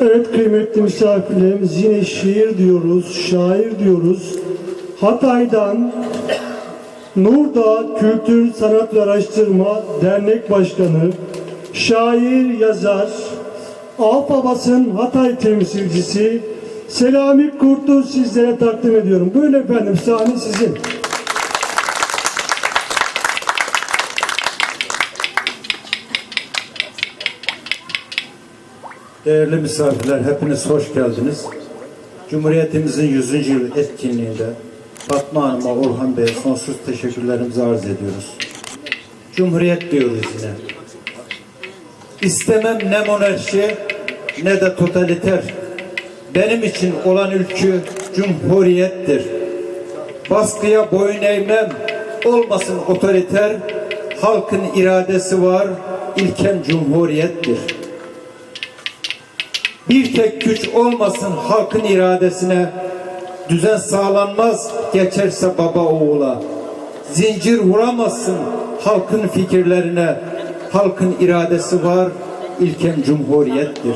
Evet kıymetli misafirlerimiz yine şiir diyoruz, şair diyoruz. Hatay'dan Nurdağ Kültür Sanat ve Araştırma Dernek Başkanı, şair, yazar, Alpabas'ın Hatay temsilcisi Selami Kurt'u sizlere takdim ediyorum. Buyurun efendim sahne sizin. Değerli misafirler, hepiniz hoş geldiniz. Cumhuriyetimizin 100. yıl etkinliğinde Fatma Hanım'a, Orhan Bey'e sonsuz teşekkürlerimizi arz ediyoruz. Cumhuriyet diyoruz yine. İstemem ne monarşi ne de totaliter. Benim için olan ülkü cumhuriyettir. Baskıya boyun eğmem, olmasın otoriter. Halkın iradesi var, ilkem cumhuriyettir. Bir tek güç olmasın halkın iradesine. Düzen sağlanmaz geçerse baba oğula. Zincir vuramazsın halkın fikirlerine. Halkın iradesi var, ilken cumhuriyettir.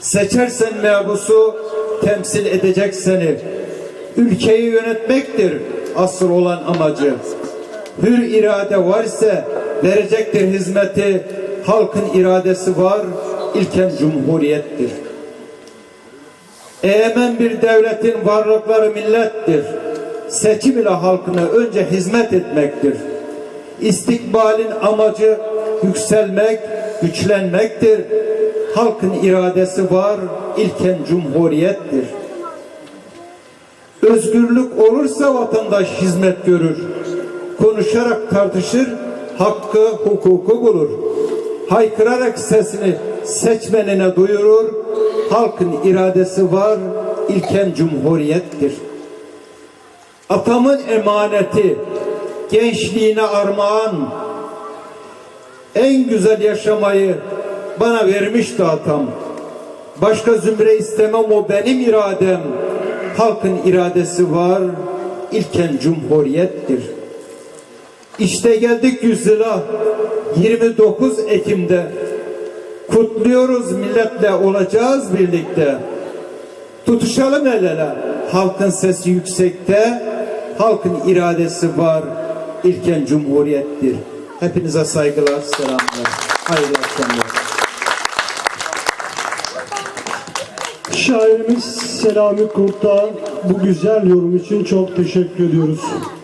Seçersen mebusu temsil edecek seni. Ülkeyi yönetmektir asıl olan amacı. Hür irade var ise verecektir hizmeti. Halkın iradesi var, ilken cumhuriyettir. Egemen bir devletin varlıkları millettir. Seçim ile halkına önce hizmet etmektir. İstikbalin amacı yükselmek, güçlenmektir. Halkın iradesi var, ilken cumhuriyettir. Özgürlük olursa vatandaş hizmet görür. Konuşarak tartışır, hakkı, hukuku bulur. Haykırarak sesini seçmenine duyurur. Halkın iradesi var, ilken cumhuriyettir. Atamın emaneti, gençliğine armağan, en güzel yaşamayı bana vermişti atam. Başka zümre istemem o benim iradem. Halkın iradesi var, ilken cumhuriyettir. İşte geldik yüzyıla 29 Ekim'de kutluyoruz milletle olacağız birlikte. Tutuşalım el ele. Halkın sesi yüksekte, halkın iradesi var. İlken cumhuriyettir. Hepinize saygılar, selamlar. Hayırlı akşamlar. Şairimiz Selami Kurt'a bu güzel yorum için çok teşekkür ediyoruz.